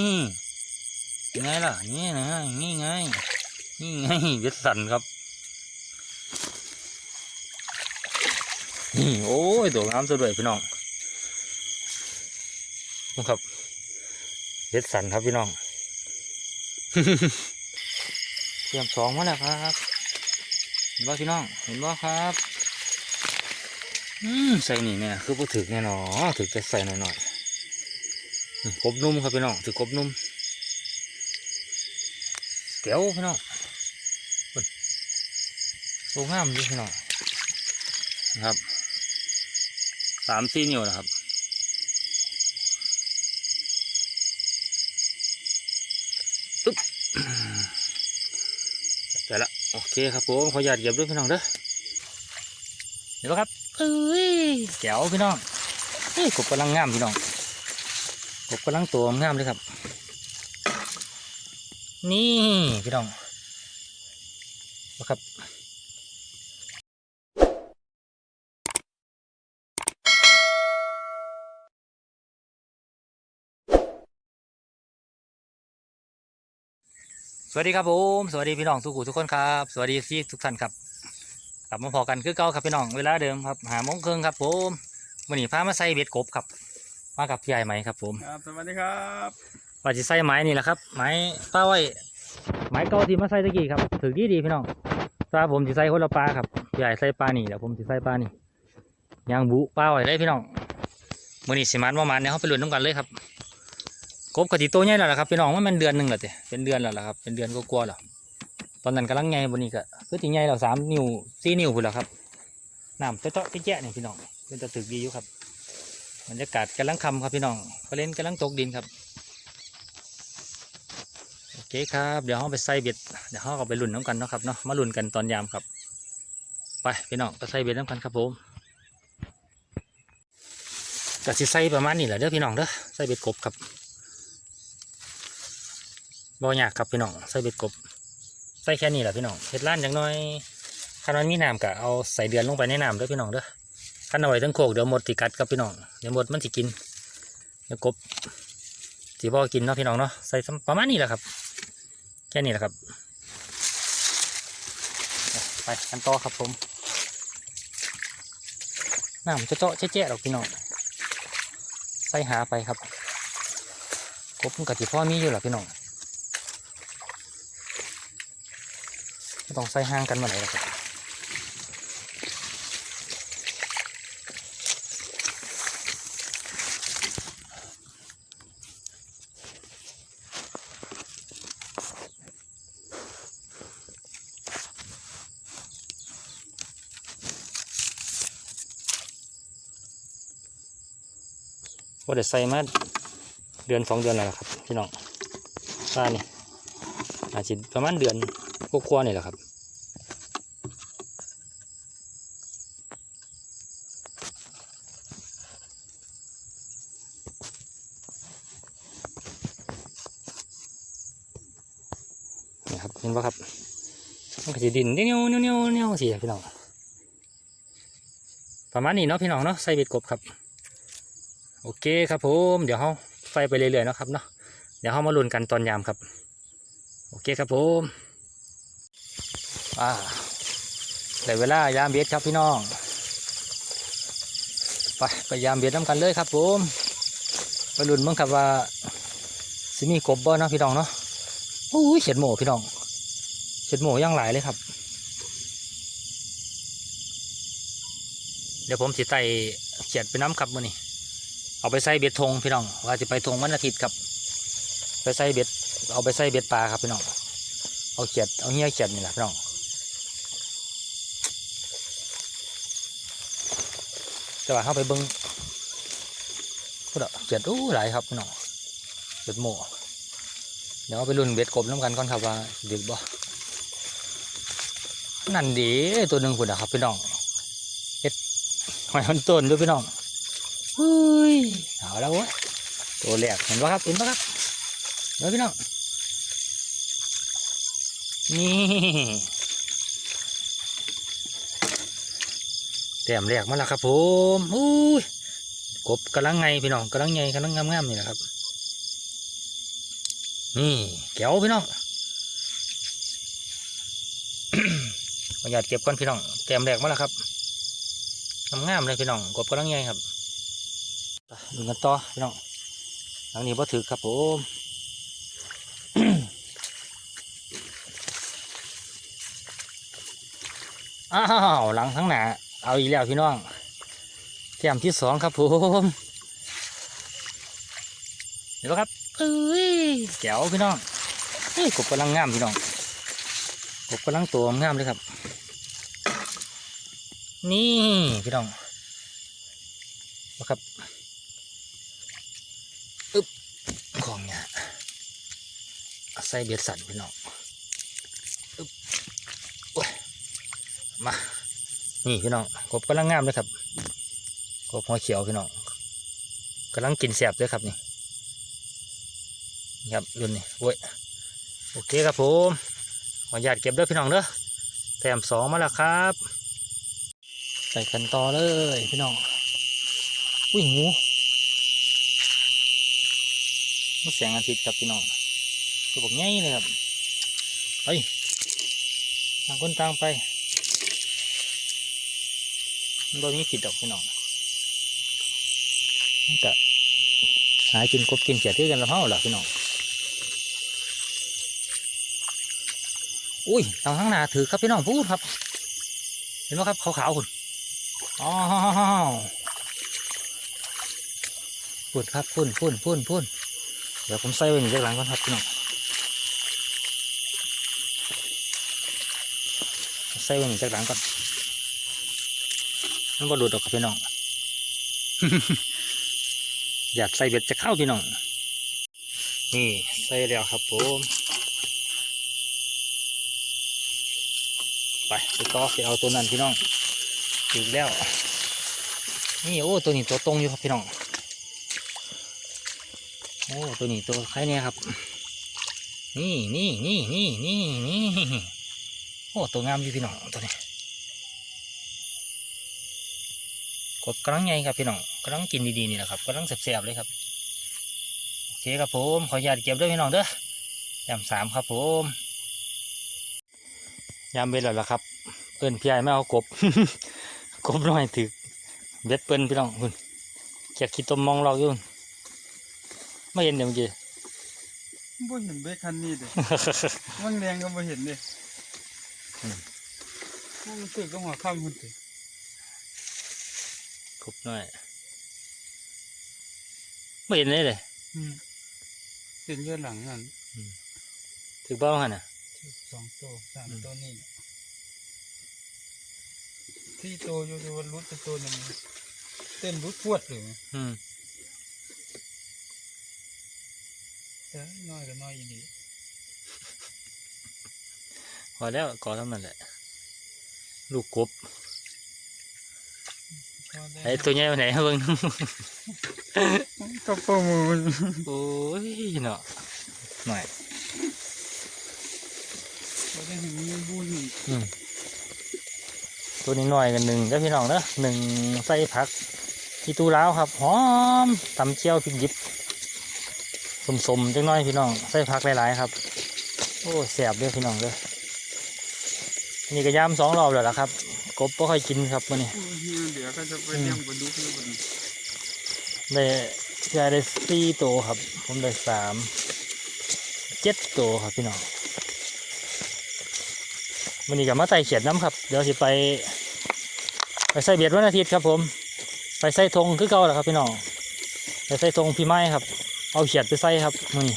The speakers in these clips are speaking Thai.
นี่ไงล่ะ นี่นะนี่ไง นี่ไงเวสสันครับ นี่โอ้ยตัวงามสุดเลยพี่น้องนี่ครับเวสสันครับพี่น้องเตรียมสองมาแล้วครับ เห็นบ่พี่น้อง เห็นบ่ครับ อืมใส่นี่เนี่ยคือพอถึกแน่นอนถึกจะใส่หน่อยๆอืม กบนุ่มครับพี่น้องถือกบนุ่มแก้วพี่น้องเพิ่นโอ้งามดีพี่น้องนะครับสามสี่นิ้วนะครับปึ๊บจับใจละโอเคครับผมขออนุญาตเหยียบด้วยพี่น้องเด้อเห็นไหมครับเอ้ยแจ๋วพี่น้องเฮ้ยกบกำลังงามพี่น้อง กบกำลังตัวงามเลยครับ นี่พี่น้องนะครับสวัสดีครับผมสวัสดีพี่น้องทุกผู้ทุกคนครับ สวัสดีที่ทุกท่านครับกลับมาพอกันคือเก่าครับพี่น้องเวลาเดิมครับหาโมงครึ่งครับผมวันนี้พามาใส่เบ็ดกบครับ มากับพี่ใหญ่ไหมครับ ผมครับสวัสดีครับว่าจะใส่ไม้นี่แหละครับไม้ป้าไว้ไม้เก่าที่มาใส่ตะกี้ครับถือดีดีพี่น้องปลาผมจะใส่คนละปลาครับพี่ใหญ่ใส่ปลานี่แล้วผมจะใส่ปลานี่ยางบุปลาไว้เลยพี่น้องมื่อนี้สิมันว่ามันเนี่ยเขาไปลุ้นน้ำกันเลยครับกบกะทิโตใหญ่แล้วล่ะครับพี่น้องว่ามันเดือนหนึ่งแล้วเต้เป็นเดือนแล้วล่ะครับเป็นเดือนก็กลัวาๆแล้วตอนนั้นกำลังใหญ่บนนี้ก็คือตีใหญ่แล้วสามนิ้วสี่นิ้วพุ่นแล้วครับน้ำเจาะๆแจ๊ะๆนี่พี่น้องเป็นตะถึกดีอยู่ครับ บรรยากาศกำลังคำครับพี่น้องเขาเล่นกำลังตกดินครับโอเคครับเดี๋ยวเราไปใส่เบ็ดเดี๋ยวเราก็ไปลุ่นน้ำกันเนาะครับเนาะมาลุ่นกันตอนยามครับ ไปพี่น้องไปใส่เบ็ดน้ำกันครับผมก็สิใส่ประมาณนี้แหละเด้อพี่น้องเด้อใส่เบ็ดกบครับบ่ยากครับพี่น้องใส่เบ็ดกบใส่แค่นี้แหละพี่น้องเห็ดล้านอย่างน้อยคันมันมีน้ำกะเอาใส่เดือนลงไปในน้ำเด้อพี่น้องเด้อ คันเอาไว้ทั้งโคกเดี๋ยวหมดติกัดครับพี่น้องเดี๋ยวหมดมันสิกินเดี๋ยวกบสีบ่อกินเนาะพี่น้องเนาะใส่ประมาณนี้แหละครับ แค่นี้แหละครับ ไปกันต่อครับผมน้ำจะเจาะแจ๊ะๆหรอกพี่น้องใส่หาไปครับ กบมันกะทิพ่อมีอยู่หรอพี่น้องไม่ต้องใส่ห้างกันมาไหนหรอกครับ ว่าเดี๋ยวใส่มาเดือนสองเดือนแล้วล่ะครับ พี่น้องป้านี่อาจจะประมาณเดือนกว่าๆนี่แหละครับนี่ครับเห็นปะครับมันก็จะดินเนี้ยวเนี้ยวเนี้ยวเนี้ยวสิพี่น้องประมาณนี้เนาะพี่น้องเนาะใส่เบ็ดกบครับ โอเคครับผมเดี๋ยวเขาไฟไปเรื่อยๆนะครับเนาะเดี๋ยวเขามาลุ้นกันตอนยามครับ โอเคครับผมอ่าได้เวลายามเบ็ดครับพี่น้อง ไปไปยามเบ็ดน้ำกันเลยครับผมไปลุ้นมั้งครับว่าสิมีกบบ่เนาะพี่น้องเนาะโอ้ยเฉียดหมูพี่น้องเฉียดหมูย่างหลายเลยครับ เดี๋ยวผมสิไต่เฉียดไปน้ำครับมือนี้ เอาไปใส่เบ็ดธงพี่น้องว่าจะไปธงวันอาทิตย์ครับ ไปใส่เบ็ดเอาไปใส่เบ็ดปลาครับพี่น้องเอาเขียดเอาเหี้ยเขียดนี่แหละพี่น้องแต่ว่าเข้าไปเบิ้งก็เด้อเขียดอู้หลายครับพี่น้องเขียดหมูเดี๋ยวเอาไปรุ่นเบ็ดกบน้ำกันก่อนครับว่าดึกบ่นั่นดีตัวหนึ่งพุ่นนะครับพี่น้องเฮ็ดหอยมันต้นด้วยพี่น้อง อุ้ยเอาแล้วเว้ยตัวแรกเห็นปะครับเห็นปะครับเดี๋ยวพี่น้องนี่แต้มแรกมาแล้วครับผมอุ้ยกบกำลังไงพี่น้องกำลังไงกำลังงามๆนี่แหละครับ นี่แก้วพี่น้องขออนุญาตเก็บก่อนพี่น้องแต้มแรกมาแล้วครับงามๆเลยพี่น้องกบกำลังใหญ่ครับ ดูกันต่อพี่น้องหลังนี้บ่ถือครับผมอ้าวหลังทั้งหนาเอาอีกแล้วพี่น้องแก้มที่สองครับผมเดี๋ยวครับเอ้ยแกวพี่น้องเฮ้ยกบกำลังงามพี่น้องกบกำลังตัวงามเลยครับ นี่พี่น้องมาครับของเนี่ย ใส่เบียดสันพี่น้องมา นี่พี่น้องกบกำลังงามเลยครับกบหัวเขียวพี่น้องกำลังกินแสบด้วยครับนี่นี่ครับรุ่นนี้โอ้ยโอเคครับผมขออนุญาตเก็บด้อพี่น้องเด้อแถมสองมาแล้วครับ ใส่กันต่อเลยพี่น้องอุ้ยหูมันแสงอาทิตย์ครับพี่น้อง ตัวบอกง่ายเลยครับเฮ้ยต่างคนต่างไปมันบ่มีผิดดอกพี่น้องมันจะหากินกบกินเขียดที่กันละเท่าหรอพี่น้องอุ้ยทางข้างหน้าถือครับพี่น้องพูดครับ เห็นไหมครับขาวๆคุณอ๋อพุ่นครับพุ่นพุ่นพุ่นพุ่นเดี๋ยวผมใส่ไว้หนึ่งจากหลังก่อนครับพี่น้อง ใส่ไว้หนึ่งจากหลังก่อนมันบ่หลุดออกครับพี่น้อง อยากใส่เบ็ดจะเข้าพี่น้อง นี่ใส่แล้วครับผมไปไปต่อไปเอาตัวนั้นพี่น้องอีกแล้ว นี่โอ้ตัวนี้ตัวตรงอยู่ครับพี่น้องโอ้ตัวนี้ตัวใครเนี่ยครับ นี่นี่นี่นี่นี่นี่ อ้ตัวงามอยู่พี่น้องตัวนี้กบกำลังใหญ่ครับพี่น้องกำลังกินดีๆนี่แหละครับกำลังแสบๆเลยครับโอเคครับผมขออนุญาตเก็บด้วยพี่น้องเด้อยามสามครับผมยามเบ็ดแล้วล่ะครับเอิ้นพี่ใหญ่ไม่เอากบกบน้อยถือเบ็ดเปิ้นพี่น้องคุณเกียกขี้ต้มมองเราอยู่พุ่นไม่เห็นเดี๋ยวเมื่อกี้บ่เห็นเบ็ดคันนี้เด้มันแดงก็บ่เห็นเด้อื มันตึกก็หัวค่ำพุ่นติกบน้อยไม่เห็นเลยเลยอืมเห็นอยู่หลังนั่นถือบ้าหันอะสองตัวสามตัวนี่ที่ตัวอยู่ที่วันรุดแต่ตัวหนึงเต้นรุดพวดเลยอืมแต่น้อยก็น้อยอีดี พอแล้วก่อทำนั่นแหละ ลูกกบพอได้ไอ้ตัวใหญ่ไปไหนเบิ่งก็ประมูลโอ้ยเนาะหน่อยก็ได้เห็นมีบุญหนึ่งอืมตัวนี้หน่อยกันหนึ่งแล้วพี่น้องเนอะหนึ่งใส่ผักที่ตู้ล้าวครับหอมตำเจียวพริกหยิบสมๆจังน้อยพี่น้องใส่ผักหลายๆครับ โอ้แสบเลยพี่น้องเลย นี่ก็ย่ำสองรอบแล้วล่ะครับกบก็ค่อยกินครับมื่อนี้โอ้ยเฮียเดี๋ยวก็จะไปเลี้ยงปลาดุกแล้วบัดนี้ได้ยายได้สี่ตัวครับ ผมได้สามเจ็ดตัวครับพี่น้องวันนี้ก็มาใส่เขียดน้ำครับ เดี๋ยวสิไป ไปใส่เบียดวันอาทิตย์ครับ ผม ไปใส่ธงคือเก่าแหละครับพี่น้องไปใส่ธงพี่ไม้ครับ เอาเขียดไปใส่ครับมื้อนี้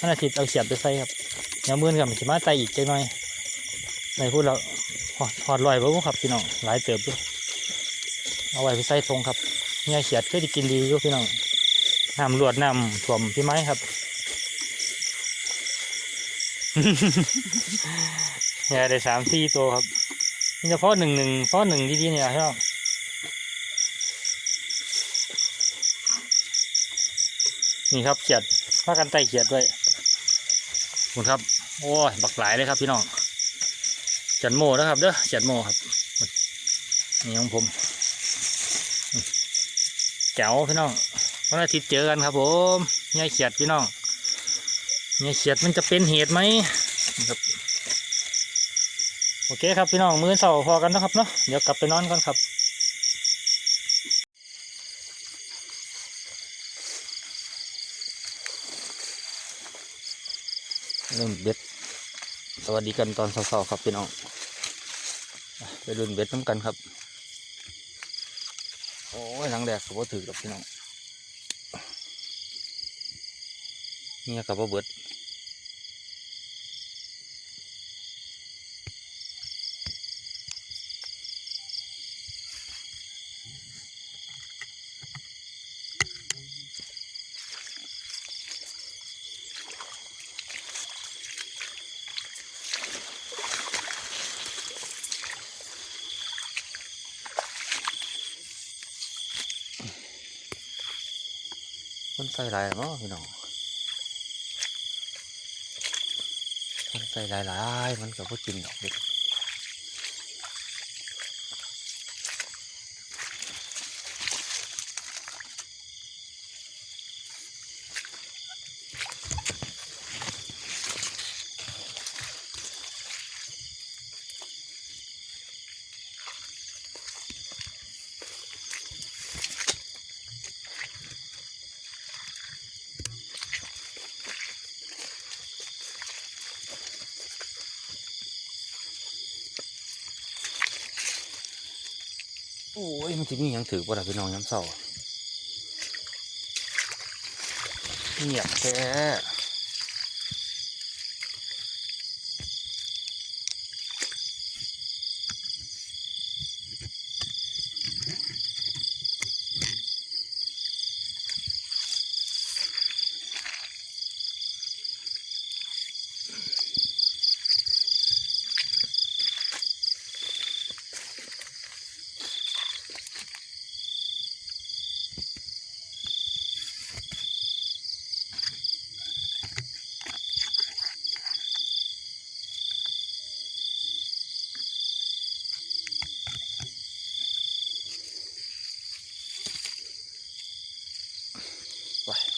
วันอาทิตย์เอาเขียดไปใส่ครับเดี๋ยวมื้อนี้กับสิมาใส่อีกจักหน่อย ในพูดแล้วหอดหอดลอยบ่ครับพี่น้องหลายเติบด้วยเอาไว้ไปใส่ธงครับเนี่ยเขียดก็จะกินดีอยู่พี่น้องน้ำรวดน้ำถ่วมพี่ไม้ครับเนี่ยได้สามสี่ตัวครับนี่เฉพาะหนึ่งหนึ่งเพราะหนึ่งดีๆเนี่ยครับนี่ครับเขียดพากันไต่เขียดด้วยขอบคุณครับ โอ้ยบักหลายเลยครับพี่น้อง จันโมนะครับเด้อจันโมครับนี่ของผมแก้วพี่น้องวันอาทิตย์เจอกันครับผมยายเขียดพี่น้องเนี่ยเขียดมันจะเป็นเหตุไหมครับโอเคครับพี่น้องมือเสาพอกันนะครับเนาะเดี๋ยวกลับไปนอนก่อนครับเริ่มเบ็ดสวัสดีกันตอนเช้าๆครับพี่น้อง ไปรุ่นเบ็ดน้ำกันครับ โอ้ยหลังแดกกับว่าถือกับพี่น้องเนี่ยกับว่าเบิด หลายเนาะพี่น้องมันใส่หลายๆมันกับว่ากินดอกเบ็ด โอ้ยมันจะมีอย่างถือป่ะล่ะพี่น้องย้ำเศร้าเงียบแท้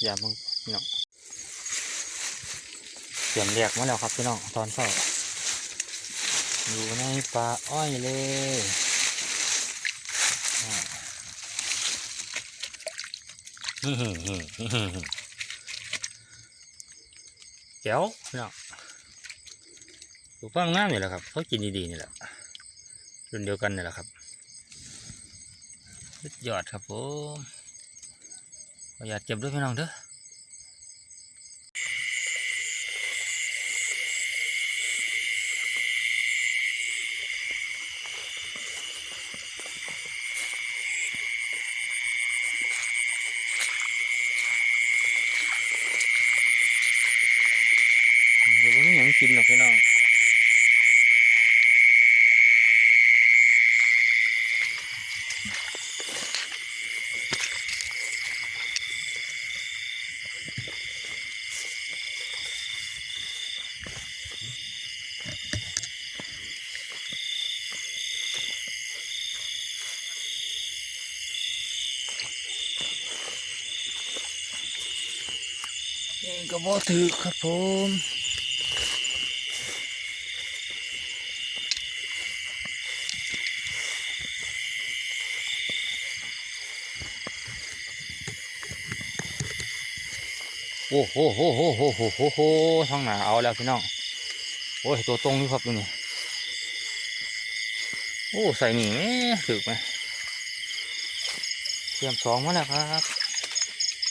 อย่ามึงพี่น้องเสียมเรียกมาแล้วครับพี่น้องตอนเช้าอยู่ในป่าอ้อยเลยอ่าฮิฮิฮิฮิฮิฮิเจ๋วพี่น้องถูกฟังน้ำนี่แหละครับเขากินดีๆนี่แหละรุ่นเดียวกันนี่แหละครับยอดครับผม ขออยากเก็บด้วยพี่น้องเด้อเดี๋ยวไม่มีหยังกินหรอกพี่น้อง นี่ ก็บ่ถือครับผมโอ้โหโหโหโหโหโหโหท้องหนาเอาแล้วพี่น้อง โอ้ยตัวตรงอยู่ครับตัวนี้โอ้ใส่หนีไหมถือไหมเตรียมสองมาแล้วครับ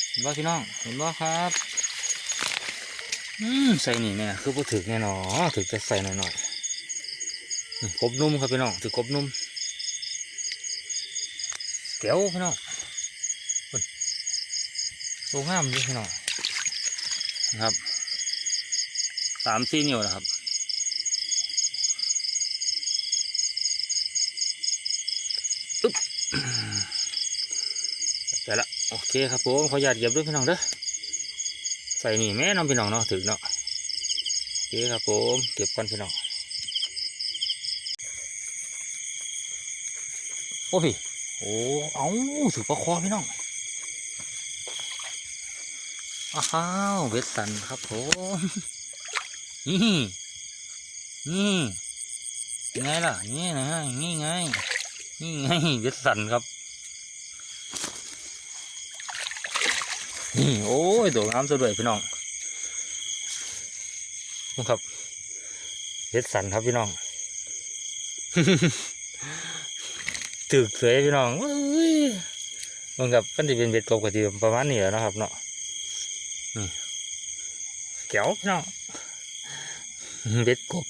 เห็นบ่พี่น้อง เห็นบ่ครับ ใส่นี่เนี่ยคือพอถึกแน่นอนถึกจะใส่หน่อยๆนี่กบนุ่มครับพี่น้องถือกบนุ่มเก๋วพี่น้องเพิ่นตัวงามเลยพี่น้องนะครับสามสี่นิ้วนะครับอึ๊บจับได้ละโอเคครับผมขออนุญาตเหยียบด้วยพี่น้องเด้อ ใส่นี่แม่น้องพี่น้องเนาะถึงเนาะโอเคครับผมเก็บก่อนพี่น้องโอ้พี่โอ้เอาถือปลาคอพี่น้องอ้าวเวสสันครับผมนี่นี่ไงล่ะนี่นะนี่ไงนี่ไงเวสสันครับ โอ้ยโดดน้ำซะด้วยพี่น้องนี่ครับเวสสันครับพี่น้องถึกเสยพี่น้องมันกับกันที่เป็นเบ็ดกบกับที่ประมาณนี้แหล้วนะครับเนาะนี่แก้วพี่น้องเบ็ดกบ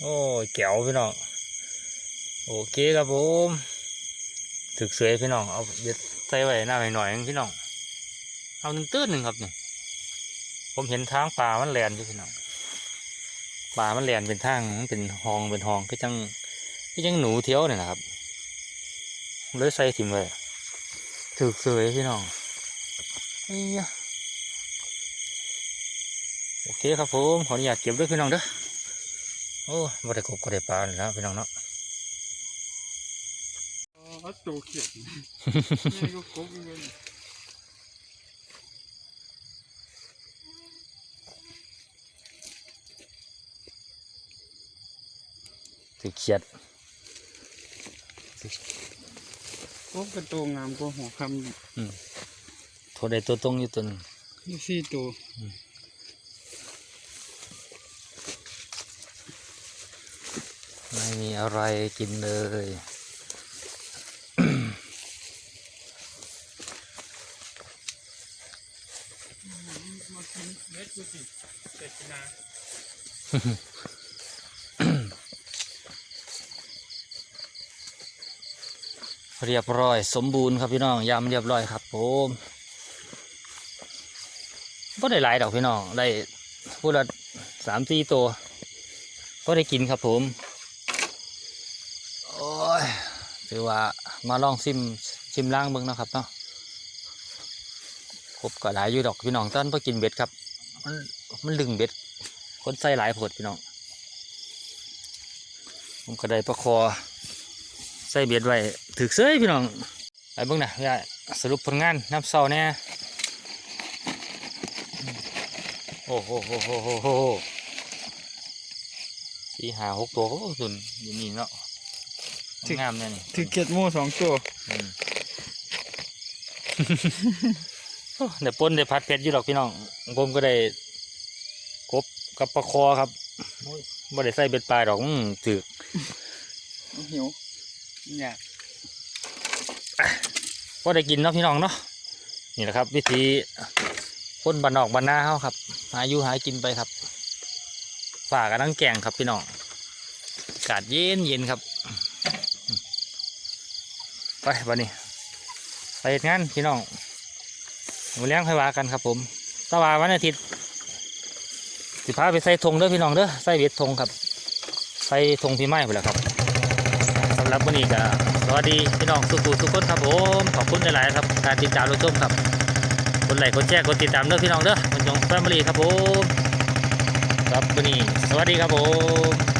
โอ้ยแก้วพี่น้องโอเคครับผมถึกเสยพี่น้องเอาเบ็ด ใส่ไว้หน้าหน่อยๆนึงพี่น้อง เอาหนึ่งตื้นหนึ่งครับนี่ ผมเห็นทางป่ามันแลนอยู่พี่น้องป่ามันแลนเป็นทางมันเป็นหองเป็นหองก็จังก็จังหนูเที่ยวเนี่ยนะครับเลยใส่ถิ่มไว้ถึกเสยพี่น้องเอ้ยโอเคครับผมขออนุญาตเก็บด้วยพี่น้องเด้อโอ้บ่ได้กบก็ได้ปลาเลยนะพี่น้องเนาะ อ๋อตัวเขียดนี่ก็ครบเลยถือเขียดครบกระตัวงามกว่าหัวคำอีกโทษได้ตัวตรงอยู่ตัวหนึงนี่สี่ตัวไม่มีอะไรกินเลย เม็ดกูสิ เรียบร้อย สมบูรณ์ครับพี่น้องยำเรียบร้อยครับผมก็ได้หลายดอกพี่น้องได้พูดละสามสี่ตัวก็ได้กินครับผมโอ้ยถือว่ามาลองซิมซิมล่างเบิ้งนะครับเนาะครบก็หลายอยู่ดอกพี่น้องตอนเพื่อกินเบ็ดครับ มันมันลึงเบ็ดคนใส่หลายผดพี่น้องผมก็ได้ประคอใส่เบียดไว้ถือเสื้อพี่น้องไปเบิ่งนะพี่อ้ายสรุปผลงานน้ำเศร้าเนี่ยโอ้โหโหโหโหโหสี่หาหกตัวโอ้สุนอยู่นี่เนาะงามเนี่ยนี่ถือเขียดโม่สองตัวอืมโอ้ได้ปนได้พัดเพชรอยู่ดอกพี่น้องผมก็ได้ กบกับปลาคอครับไม่ได้ใส่เบ็ดปลาดอกอืมถือหิวอยากก็ได้กินเนาะพี่น้องเนาะนี่แหละครับ วิธีคนบ้านนอกบ้านนาเขาครับ หาอยู่หากินไปครับฝากกันทั้งแกงครับพี่น้องอากาศเย็นเย็นครับ ไปวันนี้ ไปเฮ็ดงานพี่น้องมาเลี้ยงให้ว่ากันครับผมตะวาวันอาทิตย์ สิพาไปใส่ธงเด้อพี่น้องเด้อใส่เบ็ดธงครับ ใส่ธงพี่ไม้ไปแล้วครับสำหรับวันนี้ก็สวัสดีพี่น้องสุขุสุขคนครับผมขอบคุณหลายๆครับการติดตามรับชมครับกดไลค์กดแชร์กดติดตามเด้อพี่น้องเด้อมันจงแฟมิลี่ครับผมครับวันนี้สวัสดีครับผม